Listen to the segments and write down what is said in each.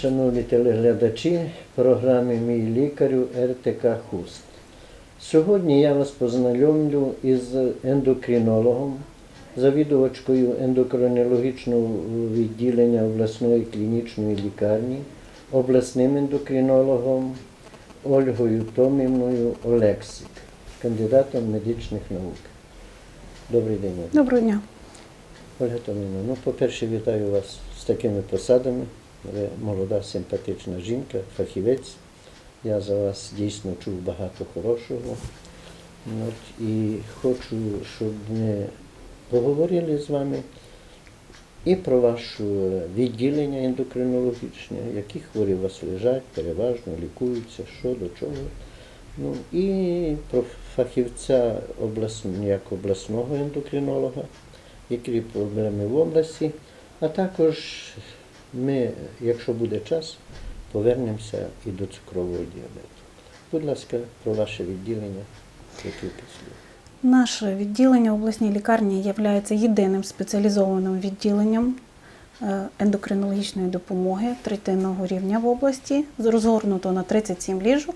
шановні телеглядачі програми Мій лікарю РТК Хуст. Сьогодні я вас познайомлю із ендокринологом, завідувачкою ендокринологічного відділення обласної клінічної лікарні, обласним ендокринологом Ольгою Томівною Олексик, кандидатом медичних наук. Добрий день. Ольга. Доброго дня. Ольга Томіна, ну, по-перше, вітаю вас з такими посадами. Ви молода, симпатична жінка, фахівець. Я за вас дійсно чув багато хорошого. От, і хочу, щоб ми поговорили з вами і про ваше відділення ендокринологічне, які хворі у вас лежать, переважно лікуються, що до чого. Ну, і про фахівця обласн- як обласного ендокринолога, які проблеми в області, а також ми, якщо буде час, повернемося і до цукрового діабету. Будь ласка, про ваше відділення, які слів. Наше відділення обласній лікарні є єдиним спеціалізованим відділенням е, ендокринологічної допомоги третинного рівня в області, розгорнуто на 37 ліжок.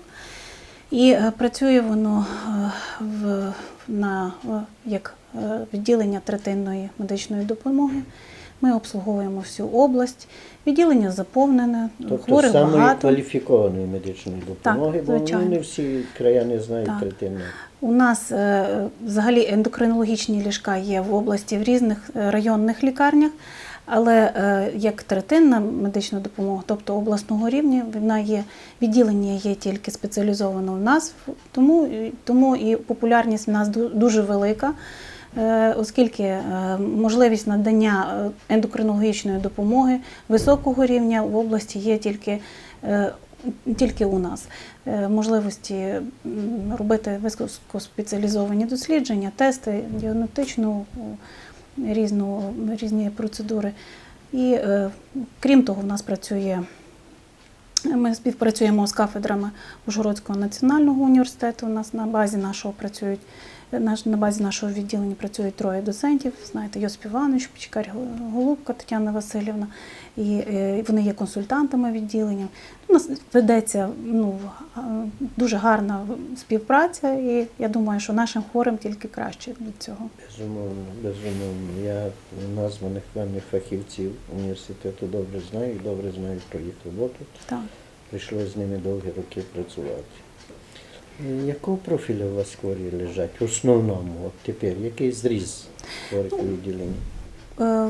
І е, працює воно е, в, на, як відділення третинної медичної допомоги. Ми обслуговуємо всю область. Відділення заповнене, Тобто хворих багато. кваліфікованої медичної допомоги, бо ну, звичайно. не всі краяни знають Так. третину. У нас е, взагалі ендокринологічні ліжка є в області в різних е, районних лікарнях, але е, як третинна медична допомога, тобто обласного рівня, вона є відділення є тільки спеціалізовано в нас, тому, тому і популярність в нас дуже велика. Е, Оскільки е, можливість надання е, ендокринологічної допомоги високого рівня в області є тільки тільки у нас можливості робити високоспеціалізовані дослідження, тести, діагностичну різну, різні процедури. І крім того, в нас працює. Ми співпрацюємо з кафедрами Ужгородського національного університету. У нас на базі нашого працюють наш, на базі нашого відділення працюють троє доцентів. Знаєте, Йосип Іванович, Пічкар Голубка Тетяна Васильівна. І е, вони є консультантами відділення. У нас ведеться ну, дуже гарна співпраця, і я думаю, що нашим хворим тільки краще від цього. Безумовно, безумовно. Я названих вами фахівців університету добре знаю і добре знаю про їх роботу. Так. Прийшлося з ними довгі роки працювати. Е, Якого профілю у вас хворі лежать? В основному, от тепер, який зріз хворих у відділенні? Е,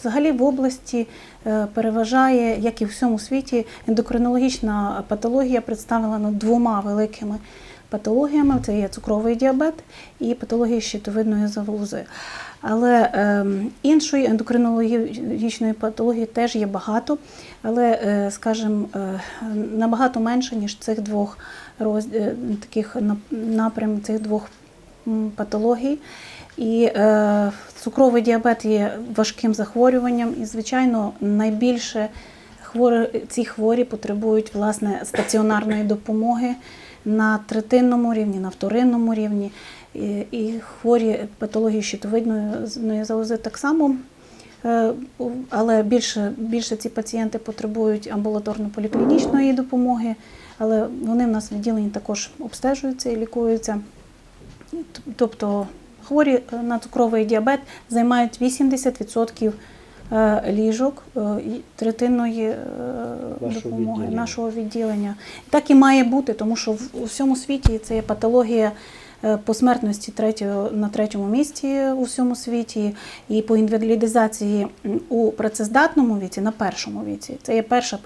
Взагалі в області е, переважає, як і в всьому світі, ендокринологічна патологія представлена двома великими патологіями: це є цукровий діабет і патологія щитовидної залози. Але е, іншої ендокринологічної патології теж є багато, але, е, скажімо, е, набагато менше, ніж цих двох роз, е, таких напрям, цих двох патологій. І е, цукровий діабет є важким захворюванням, і, звичайно, найбільше хворі, ці хворі потребують власне стаціонарної допомоги на третинному рівні, на вторинному рівні. І, хворі патології щитовидної залози так само. Е, Але більше, більше ці пацієнти потребують амбулаторно-поліклінічної допомоги, але вони в нас в відділенні також обстежуються і лікуються. Тобто хворі е, на цукровий діабет займають 80% е, ліжок е, і третинної е, допомоги відділення. нашого відділення. Так і має бути, тому що в у всьому світі це є патологія е, по смертності третього, на третьому місці у всьому світі, і по інвалідизації у працездатному віці, на першому віці. Це є перша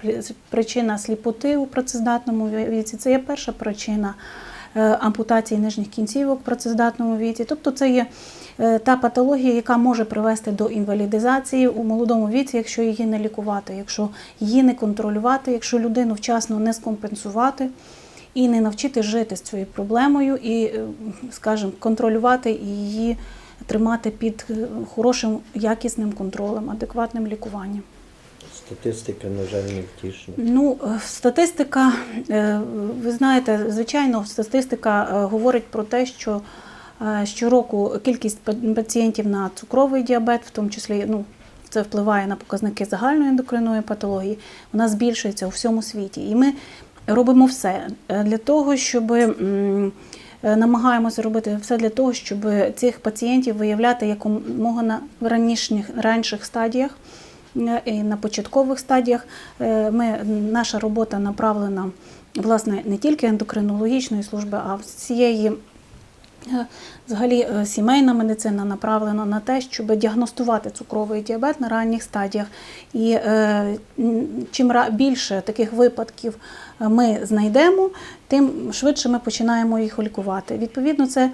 причина сліпоти у працездатному віці, це є перша причина е, ампутації нижніх кінцівок в працездатному віці. Тобто це є е, та патологія, яка може привести до інвалідизації у молодому віці, якщо її не лікувати, якщо її не контролювати, якщо людину вчасно не скомпенсувати і не навчити жити з цією проблемою і, е, скажімо, контролювати її тримати під е, хорошим якісним контролем, адекватним лікуванням. Статистика, на жаль, не втішна. Ну, е, статистика, е, ви знаєте, звичайно, статистика е, говорить про те, що щороку кількість пацієнтів на цукровий діабет, в тому числі ну, це впливає на показники загальної ендокринної патології, вона збільшується у всьому світі. І ми робимо все для того, щоб намагаємося робити все для того, щоб цих пацієнтів виявляти якомога на ранішніх ранших стадіях. Е, І на початкових стадіях Е, ми, наша робота направлена власне не тільки ендокринологічної служби, а всієї Е, Взагалі, сімейна медицина направлена на те, щоб діагностувати цукровий діабет на ранніх стадіях. І чим більше таких випадків ми знайдемо, тим швидше ми починаємо їх лікувати. Відповідно, це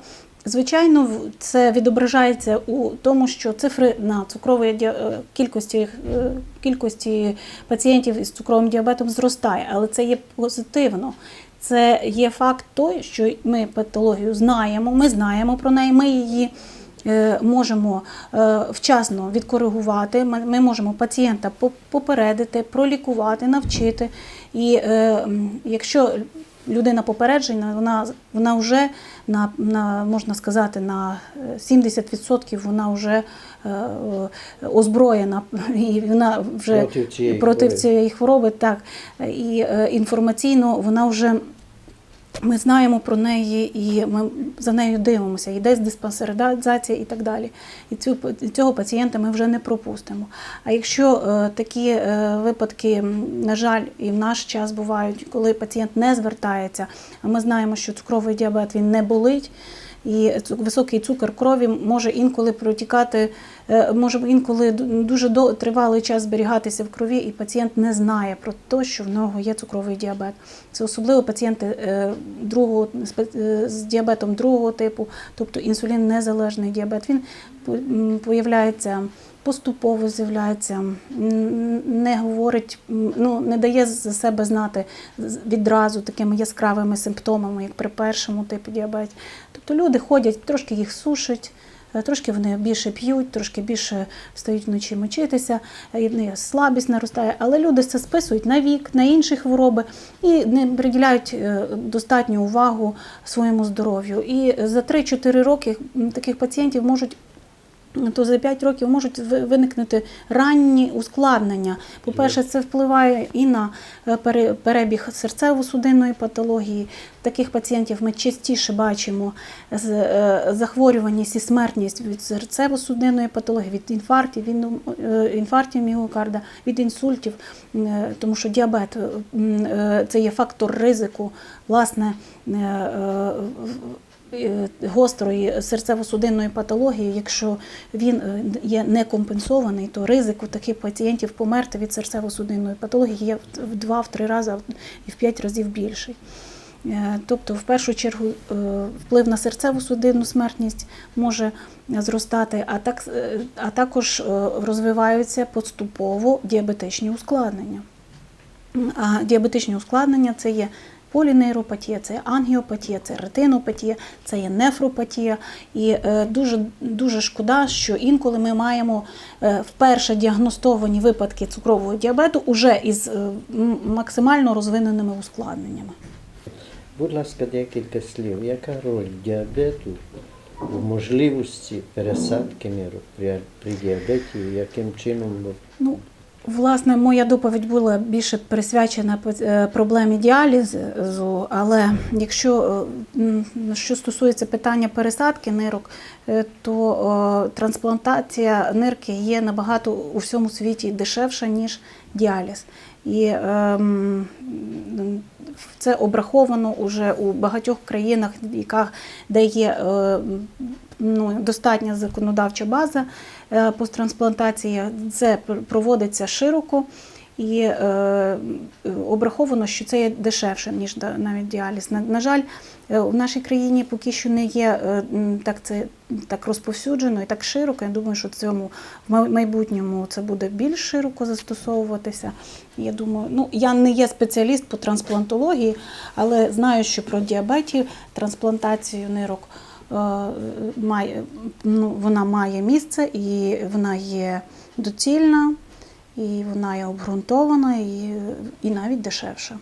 звичайно це відображається у тому, що цифри на цукровий діа- е, кількості, е, кількості пацієнтів із цукровим діабетом зростає, але це є позитивно. Це є факт той, що ми патологію знаємо, ми знаємо про неї, ми її е, можемо вчасно відкоригувати. Ми можемо пацієнта попередити, пролікувати, навчити. І якщо людина попереджена, вона, вона вже на, на можна сказати на е, 70% вона вже е, е, озброєна і вона вже Проти цієї проти хвороби. цієї хвороби, так і е, інформаційно вона вже. Ми знаємо про неї і ми за нею дивимося, йде диспансеризація і так далі. І цю, цього пацієнта ми вже не пропустимо. А якщо е, такі е, випадки, на жаль, і в наш час бувають, коли пацієнт не звертається, а ми знаємо, що цукровий діабет він не болить. І високий цукор крові може інколи протікати, може інколи дуже тривалий час зберігатися в крові, і пацієнт не знає про те, що в нього є цукровий діабет. Це особливо пацієнти е, другого е, з діабетом другого типу, тобто інсулін незалежний діабет. Він по- появляється. Поступово з'являється, не говорить, ну не дає за себе знати відразу такими яскравими симптомами, як при першому типі діабету. Тобто люди ходять, трошки їх сушить, е, трошки вони більше п'ють, трошки більше встають вночі мочитися, е, і в них слабість наростає. Але люди це списують на вік, на інші хвороби і не приділяють е, достатню увагу своєму здоров'ю. І за 3-4 роки таких пацієнтів можуть то за 5 років можуть виникнути ранні ускладнення. По-перше, це впливає і на е, перебіг серцево-судинної патології. Таких пацієнтів ми частіше бачимо е, захворюваність і смертність від серцево-судинної патології, від інфарктів, від е, інфарктів міокарда, від інсультів, тому що діабет це є фактор ризику, власне. Е, гострої серцево-судинної патології, якщо він е, є некомпенсований, то ризик у таких пацієнтів померти від серцево-судинної патології є в- в 2-3 рази і в 5 разів більший. Е, Тобто, в першу чергу, вплив на серцево-судинну смертність може зростати, а, так, а також розвиваються поступово діабетичні ускладнення. А діабетичні ускладнення це є полінейропатія, це ангіопатія, це ретинопатія, це є нефропатія. І е, дуже, дуже шкода, що інколи ми маємо е, вперше діагностовані випадки цукрового діабету уже із е, максимально розвиненими ускладненнями. Будь ласка, декілька слів. Яка роль діабету у можливості пересадки нирок при, при діабеті, яким чином Ну, власне, моя доповідь була більше присвячена е, проблемі діалізу, але якщо е, що стосується питання пересадки нирок, е, то трансплантація нирки є набагато у всьому світі дешевша, ніж діаліз. І ем, це обраховано уже у багатьох країнах, де є ну, достатня законодавча база посттрансплантації. Це проводиться широко. І е, обраховано, що це є дешевше, ніж навіть діаліз. На, на жаль, е, в нашій країні поки що не є е, так, це, так розповсюджено і так широко. Я думаю, що в цьому в майбутньому це буде більш широко застосовуватися. Я думаю, ну я не є спеціаліст по трансплантології, але знаю, що про діабетів трансплантацію нирок е, має, ну, вона має місце і вона є доцільна, і вона є обґрунтована, і, і навіть дешевша.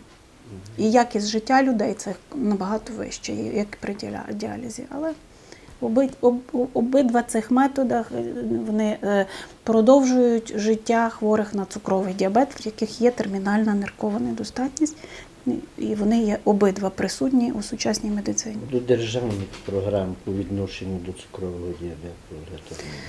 І якість життя людей це набагато вище, як при діалізі. Але Оби, об, обидва цих методах е, вони е, продовжують життя хворих на цукровий діабет, в яких є термінальна ниркова недостатність, і вони є обидва присутні у сучасній медицині. До державних програм по відношенню до цукрового діабету.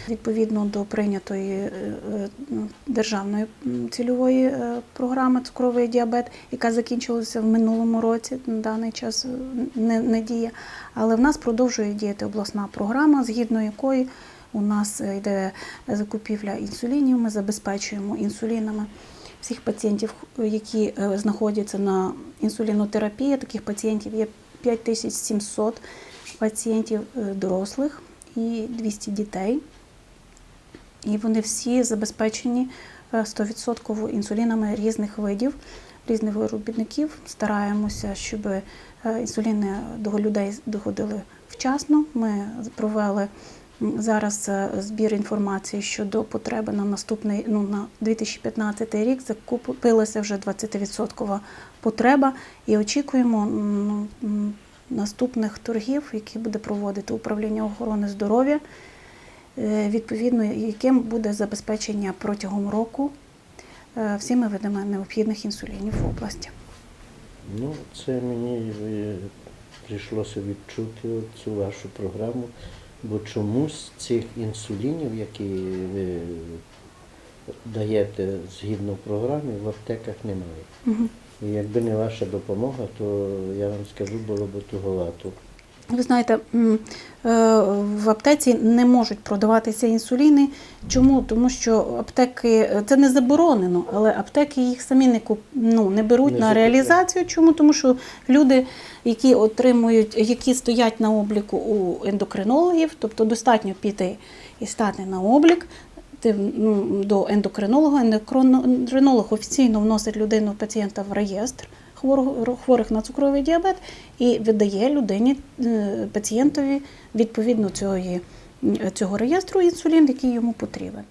Відповідно до прийнятої е, е, ну, державної цільової е, програми цукровий діабет, яка закінчилася в минулому році, на даний час не, не діє. Але в нас продовжує діяти обласна програма, згідно якої у нас йде закупівля інсулінів. Ми забезпечуємо інсулінами всіх пацієнтів, які е, знаходяться на інсулінотерапії. Таких пацієнтів є 5700 пацієнтів е, дорослих і 200 дітей. І вони всі забезпечені е, 100% інсулінами різних видів, різних виробників. Стараємося, щоб е, інсуліни до людей доходили вчасно. Ми провели зараз е, збір інформації щодо потреби на наступний ну, на 2015 рік. Закупилася вже 20% потреба і очікуємо наступних торгів, які буде проводити управління охорони здоров'я е, відповідно яким буде забезпечення протягом року е, всіми видами необхідних інсулінів в області. Ну, це мені прийшлося відчути цю вашу програму, бо чомусь цих інсулінів, які ви даєте згідно програми, в аптеках немає. І якби не ваша допомога, то я вам скажу, було б туговато. Ви знаєте, е, в аптеці не можуть продаватися інсуліни. Чому? Тому що аптеки це не заборонено, але аптеки їх самі не куп, ну, не беруть Не на реалізацію. Чому? Тому що люди, які отримують, які стоять на обліку у ендокринологів, тобто достатньо піти і стати на облік. Ну, до ендокринолога, ендокринолог офіційно вносить людину пацієнта в реєстр хворих на цукровий діабет і видає людині е, пацієнтові відповідно цього, цього реєстру інсулін, який йому потрібен.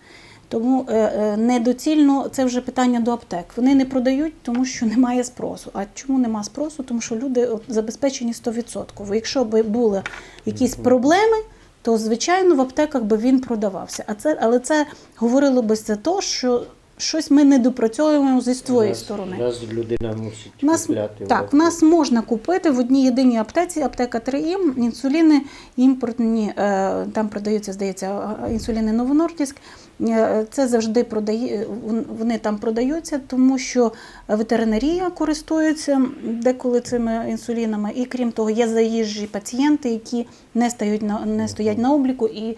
Тому е, е, недоцільно це вже питання до аптек. Вони не продають, тому що немає спросу. А чому нема спросу? Тому що люди забезпечені 100%. Якщо б були якісь проблеми, то звичайно в аптеках би він продавався. А це, але це говорило би за те, що щось ми не допрацьовуємо зі своєї нас, сторони. Нас людина мусить нас, купляти. так, в нас можна купити в одній єдиній аптеці, аптека 3М, інсуліни імпортні, е, там продаються, здається, інсуліни Новонордіськ. Е, Це завжди продає, вон- вони там продаються, тому що ветеринарія користується деколи цими інсулінами. І крім того, є заїжджі пацієнти, які не стають на не стоять на обліку, і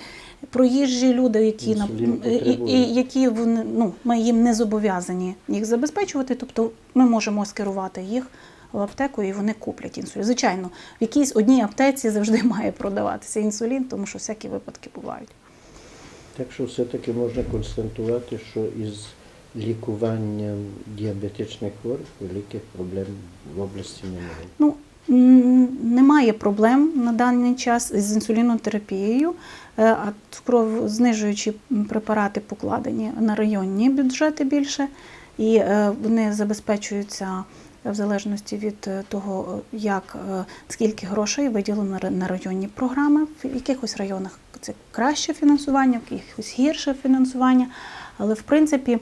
проїжджі люди, які на і, і, які вони, ну, ми їм не зобов'язані їх забезпечувати, тобто ми можемо скерувати їх в аптеку і вони куплять інсулін. Звичайно, в якійсь одній аптеці завжди має продаватися інсулін, тому що всякі випадки бувають. Так що все-таки можна констатувати, що із лікуванням діабетичних хворих великих проблем в області немає. Ну, немає проблем на даний час з інсулінотерапією, е, а цукрознижуючі препарати покладені на районні бюджети більше, і е, вони забезпечуються в залежності від е, того, як е, скільки грошей виділено на- районні програми. В якихось районах це краще фінансування, в якихось гірше фінансування. Але в принципі е,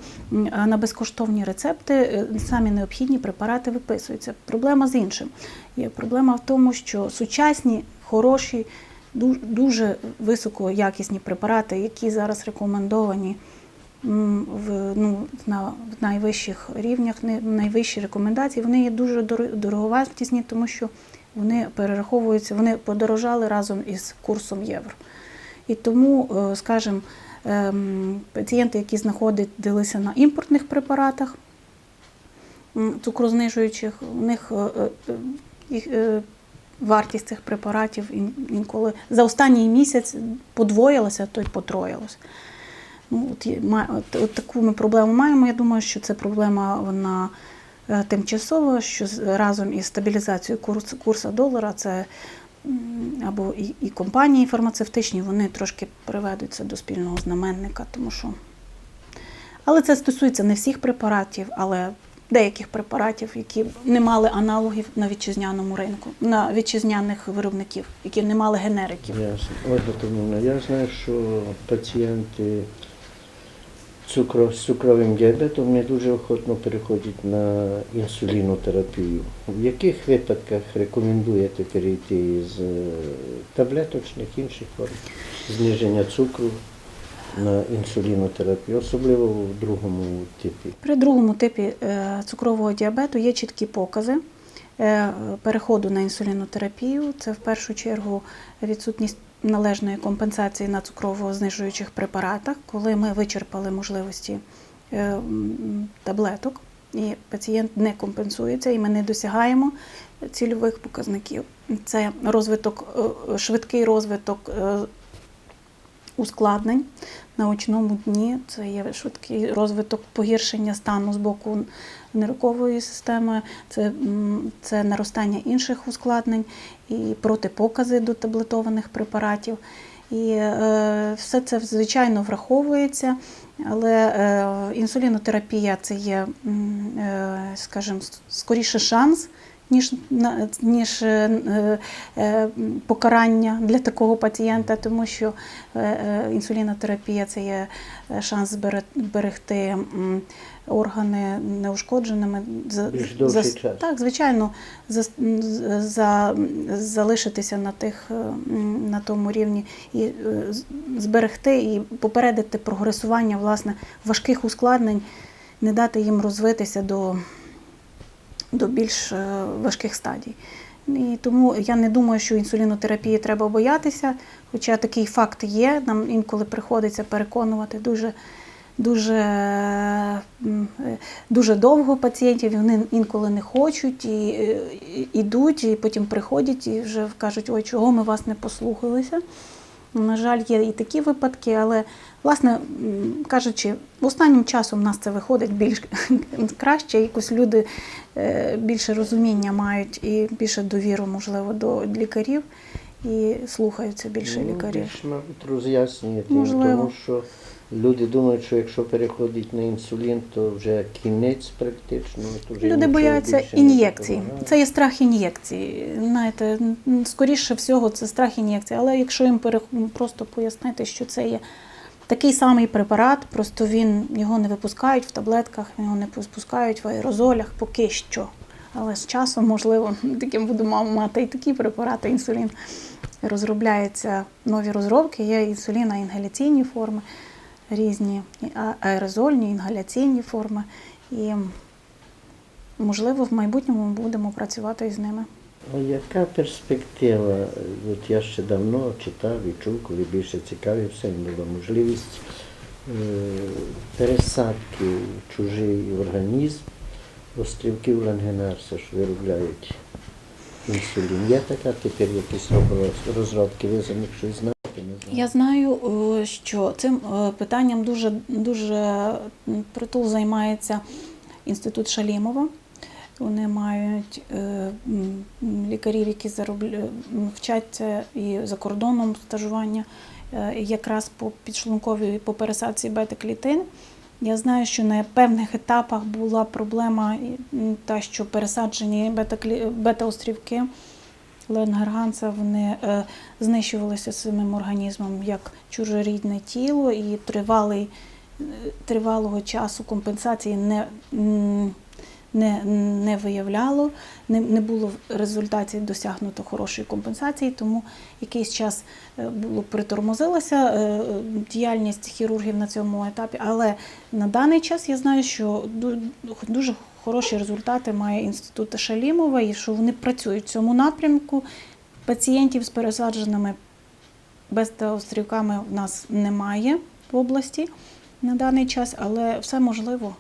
на безкоштовні рецепти е, самі необхідні препарати виписуються. Проблема з іншим. Є проблема в тому, що сучасні, хороші, дуже високоякісні препарати, які зараз рекомендовані в, ну, на найвищих рівнях, найвищі рекомендації, вони є дуже дороговартісні, тому що вони перераховуються, вони подорожали разом із курсом євро. І тому, е, скажімо, ем, пацієнти, які знаходилися на імпортних препаратах, цукрознижуючих, у них е, е, їх, вартість цих препаратів інколи за останній місяць подвоїлася, то й потроїлася. Ну, от, є- от, от таку ми проблему маємо. Я думаю, що це проблема вона е, тимчасова, що разом із стабілізацією курсу, курсу долара це або і, і компанії фармацевтичні, вони трошки приведуться до спільного знаменника, тому що. Але це стосується не всіх препаратів, але деяких препаратів, які не мали аналогів на вітчизняному ринку, на вітчизняних виробників, які не мали генериків. Ясно. Ольга я знаю, що пацієнти цукро, з цукровим діабетом не дуже охотно переходять на інсулінотерапію. В яких випадках рекомендуєте перейти з е, таблеточних інших форм зниження цукру на інсулінотерапію, особливо в другому типі? При другому типі е, цукрового діабету є чіткі покази е, переходу на інсулінотерапію. Це в першу чергу відсутність належної компенсації на цукрово-знижуючих препаратах, коли ми вичерпали можливості е, таблеток, і пацієнт не компенсується, і ми не досягаємо цільових показників. Це розвиток, е, швидкий розвиток е, ускладнень на очному дні. Це є швидкий розвиток погіршення стану з боку ниркової системи, це, це наростання інших ускладнень і протипокази до таблетованих препаратів. І е, все це звичайно враховується, але е, інсулінотерапія це є, е, скажімо, скоріше шанс, ніж, ніж е, е, покарання для такого пацієнта, тому що е, е, інсулінотерапія це є е, шанс зберегти органи неушкодженими. За, за-. Так, звичайно, за, за, залишитися на, тих, е, на тому рівні і е, зберегти і попередити прогресування власне важких ускладнень, не дати їм розвитися до до більш е, важких стадій. І тому я не думаю, що інсулінотерапії треба боятися, хоча такий факт є. Нам інколи приходиться переконувати дуже, дуже, е, е, дуже довго пацієнтів, вони інколи не хочуть, і, і ідуть, і потім приходять і вже кажуть, ой, чого ми вас не послухалися. На жаль, є і такі випадки, але, власне, кажучи, останнім часом в нас це виходить більш краще. Якось люди е, більше розуміння мають і більше довіру, можливо, до лікарів і слухаються більше Ну, лікарів. більш, мабуть, роз'яснює, тому що люди думають, що якщо переходить на інсулін, то вже кінець практично. То вже Люди бояться ін'єкцій. Це є страх ін'єкцій. Знаєте, скоріше всього, це страх ін'єкцій. Але якщо їм перех- просто пояснити, що це є такий самий препарат, просто він його не випускають в таблетках, його не випускають в аерозолях поки що. Але з часом, можливо, таким будемо мати і такі препарати, інсулін. Розробляються нові розробки, є інсулін на інгаляційні форми, різні аерозольні, інгаляційні форми. І можливо в майбутньому ми будемо працювати із ними. А яка перспектива? От я ще давно читав і чув, коли більше цікавився, була можливість е, пересадки в чужий організм острівків Лангенарса, що виробляють інсулін. Є така тепер якісь розробки, ви за них щось знаєте? Знаю. Я знаю, е, що цим е, питанням дуже дуже притул займається інститут Шалімова. Вони мають е, лікарів, які вчаться і за кордоном стажування, якраз по підшлунковій по пересадці бета-клітин. Я знаю, що на певних етапах була проблема та, що пересаджені бета-острівки Ленгерганса вони е, знищувалися самим організмом як чужорідне тіло, і тривалий, е, тривалого часу компенсації не, не, не виявляло, не, не було в результаті досягнуто хорошої компенсації, тому якийсь час е, було притормозилася діяльність хірургів на цьому етапі. Але на даний час я знаю, що ду- дуже хороші результати має інститут Шалімова і що вони працюють в цьому напрямку. Пацієнтів з пересадженими безтеострівками в нас немає в області на даний час, але все можливо.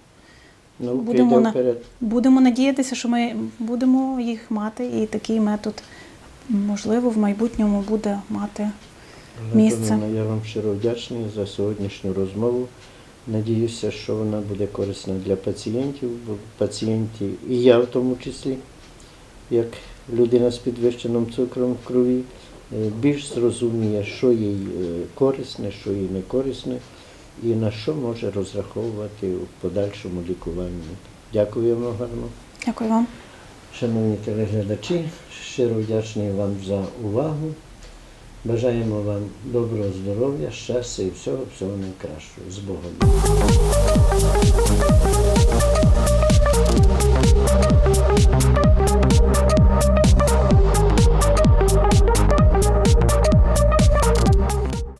Наука будемо на- Будемо надіятися, що ми будемо їх мати, і такий метод, можливо, в майбутньому буде мати. місце. Я вам щиро вдячний за сьогоднішню розмову. Надіюся, що вона буде корисна для пацієнтів, бо пацієнти, і я в тому числі, як людина з підвищеним цукром в крові, е, більш зрозуміє, що їй е, корисне, що їй не корисне, і на що може розраховувати у подальшому лікуванні. Дякуємо гарно. Дякую вам. Шановні телеглядачі, щиро вдячний вам за увагу. Бажаємо вам доброго здоров'я, щастя і всього, всього найкращого. З Богом.